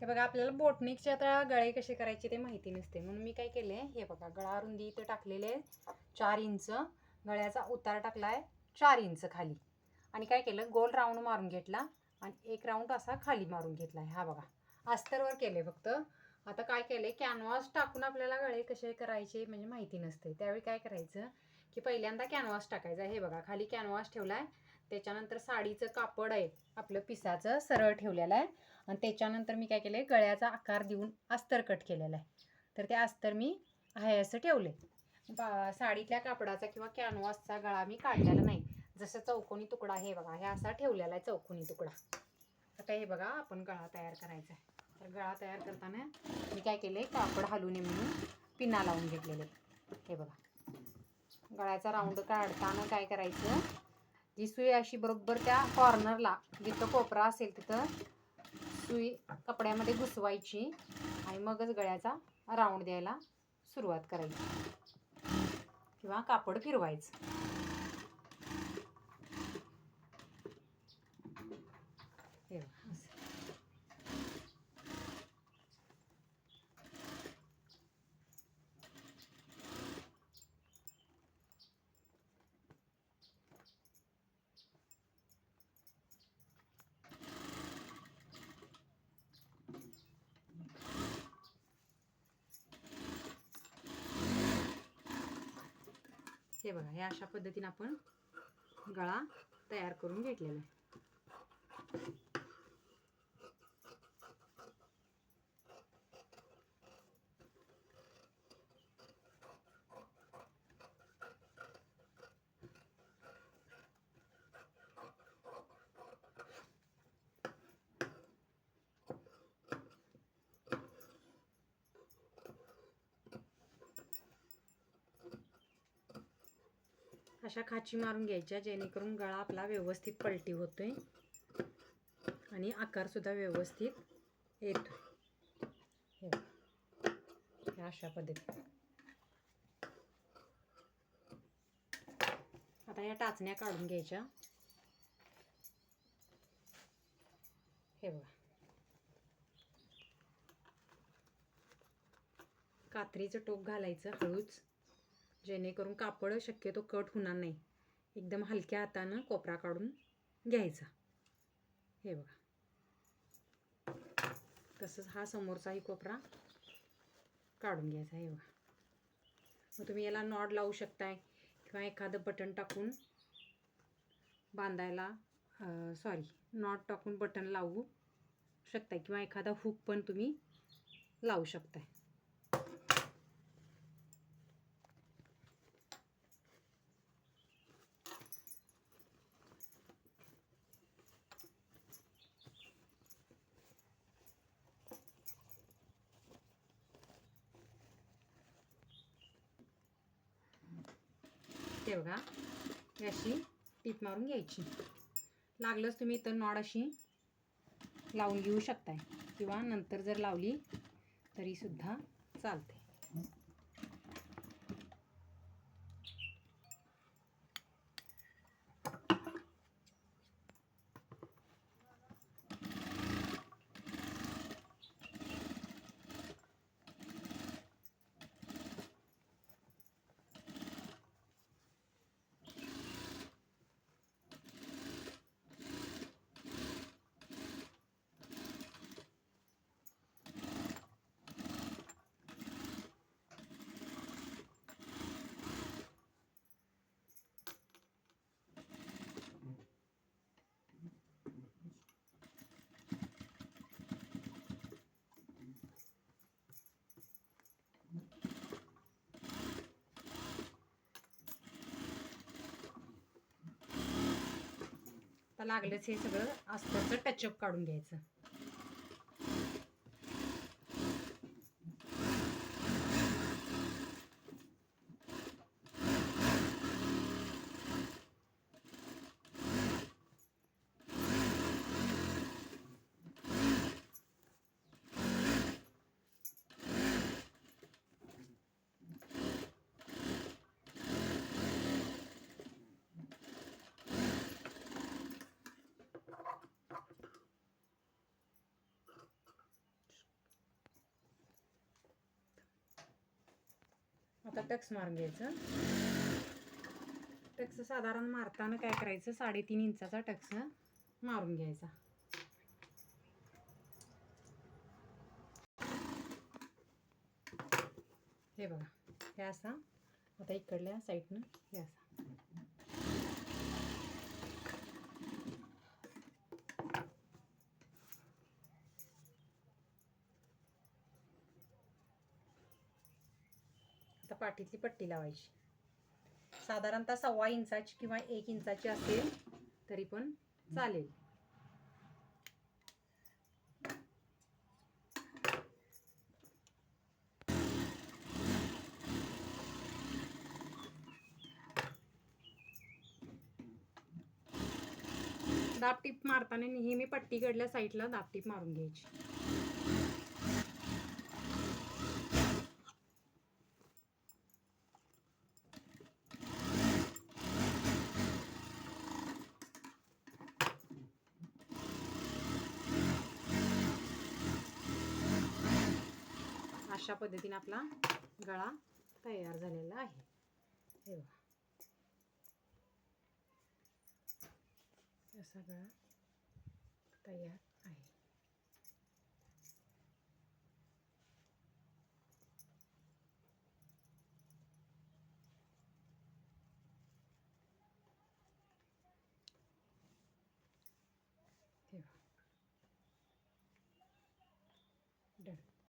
हे बघा आपल्याला बोटनिकच्या आता गळे कसे करायचे ते माहिती नसते. म्हणून मी काय केले हे बघा गळा रुंदी इथं टाकलेले चार इंच. गळ्याचा उतार टाकलाय चार इंच खाली. आणि काय केलं गोल राऊंड मारून घेतला आणि एक राऊंड असा खाली मारून घेतला हा बघा. अस्तरवर केले फक्त. आता काय केले कॅनव्हास टाकून आपल्याला गळे कसे करायचे म्हणजे माहिती नसते. त्यावेळी काय करायचं की पहिल्यांदा कॅनव्हास टाकायचा. हे बघा खाली कॅनव्हास ठेवलाय त्याच्यानंतर साडीचं कापड आहे आपलं पिसाचं सरळ ठेवलेलं आहे. आणि त्याच्यानंतर मी काय केलं गळ्याचा आकार देऊन अस्तर कट केलेला आहे. तर ते अस्तर मी आहे असं ठेवले बा साडीतल्या कापडाचा किंवा कॅनव्हासचा गळा मी काढलेला नाही. जसं चौकोनी तुकडा हे बघा हे असा ठेवलेला आहे चौकोनी तुकडा. आता हे बघा आपण गळा तयार करायचा आहे. तर गळा तयार करताना मी काय केले कापड हलू नये म्हणून पिना लावून घेतलेले हे बघा. गळ्याचा राऊंड काढताना काय करायचं जी सुई अशी बरोबर त्या कॉर्नरला जिथं कोपरा असेल तिथं सुई कपड्यामध्ये घुसवायची आणि मगच गळ्याचा राऊंड द्यायला सुरुवात करायची. किंवा कापड फिरवायचं हे बघा, असं. हे बघा हे अशा पद्धतीने आपण गळा तयार करून घेतलेला आहे. अशा खाची मारून घ्यायच्या जेणेकरून गळा आपला व्यवस्थित पलटी होतोय. आणि आकारसुद्धा व्यवस्थित येतो हे अशा पद्धतीने. आता या टाचण्या काढून घ्यायच्या. हे बघा. कात्रीचं टोक घालायचं हळूच. जेणेकरून कापड शक्यतो कट होणार नाही. एकदम हलक्या हातानं कोपरा काढून घ्यायचा. हे बघा. तसंच हा समोरचाही कोपरा काढून घ्यायचा हे बघा. मग तुम्ही याला नॉड लावू शकताय किंवा एखादं बटन टाकून बांधायला सॉरी नॉट टाकून बटन लावू शकताय किंवा एखादा हुक पण तुम्ही लावू शकताय. ते बघा अशी टीप मारून घ्यायची. लागलंच तुम्ही इथं नॉड अशी लावून घेऊ शकताय. किंवा नंतर जर लावली तरीसुद्धा चालते आता लागलंच हे सगळं. अस्तरचं टचअप काढून घ्यायचं. आता टक्स मारून घ्यायचं. टक्स साधारण मारताना काय करायचं? साडेतीन इंचाचा टक्स मारून घ्यायचा. हे बघा हे असा. आता इकडल्या साईडनं हे असा. पाठीतली पट्टी लावायची. साधारणतः सव्वा इंचाची किंवा एक इंचाची असेल तरी पण चालेल. दाबटीप मारताना नेहमी पट्टीकडल्या साईडला दाबटीप मारून घ्यायची. अशा पद्धतीने आपला गळा तयार झालेला आहे. हे बघा. असा गळा तयार आहे.